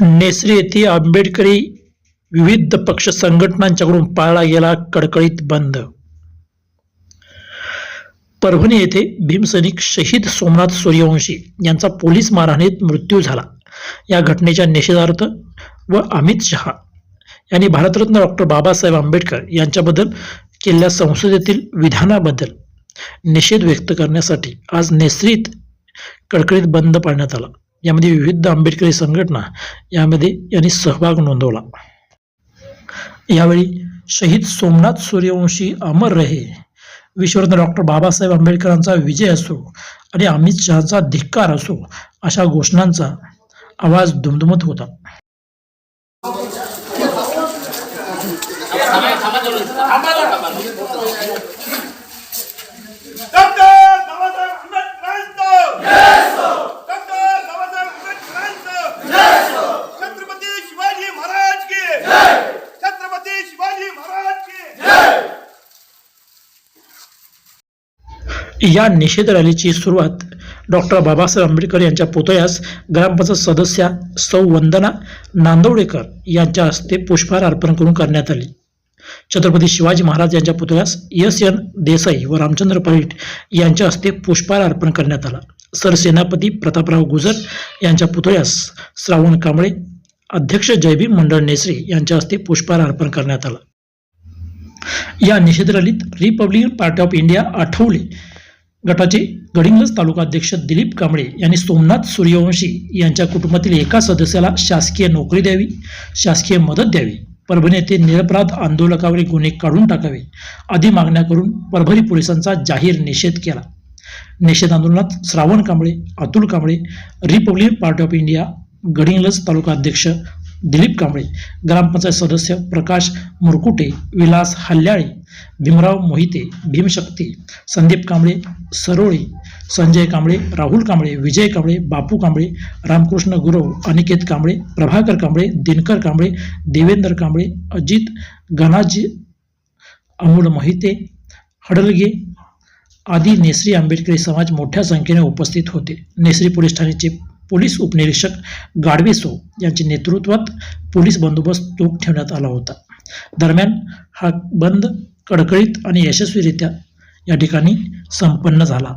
Necessary येथे आंबेडकरी विविध पक्ष संघटनांच्याकडून पाळला गेला कडकडीत बंद. परभणी येथे भीमसैनिक शहीद सोमनाथ सूर्यवंशी यांचा पोलीस मारहाणीत मृत्यू झाला. या घटनेच्या निषेधार्थ व अमित शहा यांनी भारतरत्न डॉक्टर बाबासाहेब आंबेडकर यांच्याबद्दल केलेल्या संसदेतील विधानाबद्दल निषेध व्यक्त करण्यासाठी आज नेसरीत कडकडीत बंद पाळण्यात आला. यामध्ये विविध आंबेडकरी संघटना यामध्ये यांनी सहभाग नोंदवला. यावेळी शहीद सोमनाथ सूर्यवंशी अमर रहे विश्वरत्न डॉक्टर बाबासाहेब आंबेडकरांचा विजय असो आणि अमित शहाचा धिक्कार असो अशा घोषणांचा आवाज दुमदुमत होता. डॉक्टर बाबासाहेब आंबेडकरांचं डॉक्टर बाबासाहेब आंबेडकरांचं छत्रपती शिवाजी महाराज की छत्रपती शिवाजी महाराज की या निषेध रॅलीची सुरुवात डॉक्टर बाबासाहेब आंबेडकर यांच्या पुतळ्यास ग्रामपंचायत सदस्या सौ वंदना नांदवडेकर यांच्या हस्ते पुष्पहार अर्पण करून करण्यात आली. छत्रपती शिवाजी महाराज यांच्या पुतळ्यास एस. एन. देसाई व रामचंद्र परीट यांच्या हस्ते पुष्पहार अर्पण करण्यात आला. सरसेनापती प्रतापराव गुजर यांच्या पुतळ्यास श्रावण कांबळे अध्यक्ष जयभीम मंडळ नेसरे यांच्या हस्ते पुष्पहार अर्पण करण्यात आला. या निषेध रॅलीत Republican Party of India Athawale गटाचे गडिंग्लज तालुका अध्यक्ष दिलीप कांबळे यांनी सोमनाथ सूर्यवंशी यांच्या कुटुंबातील एका सदस्याला शासकीय नोकरी द्यावी शासकीय मदत द्यावी परभणी येथे निरपराध आंदोलकावरील गुन्हे काढून टाकावे आदी मागण्या करून परभणी पोलिसांचा जाहीर निषेध केला. निषेध आंदोलनात Shravan Kamble Atul Kamble Republic Party of India Gadhinglaj taluka अध्यक्ष दिलीप कांबळे ग्रामपंचायत सदस्य प्रकाश मुरकुटे विलास हल्ल्याळे भीमराव मोहिते भीमशक्ती संदीप कांबळे सरोळे संजय कांबळे राहुल कांबळे विजय कांबळे बापू कांबळे रामकृष्ण गुरव अनिकेत कांबळे प्रभाकर कांबळे दिनकर कांबळे देवेंद्र कांबळे अजित गणाजी अमोल मोहिते हडलगे आदी नेसरी आंबेडकरी समाज मोठ्या संख्येने उपस्थित होते. नेसरी पोलीस ठाण्याचे पोलीस उपनिरीक्षक गाडवेसो यांच्या नेतृत्वात पोलीस बंदोबस्त तोक ठेवण्यात आला होता. दरम्यान हा बंद कडकळीत आणि यशस्वीरित्या या ठिकाणी संपन्न झाला.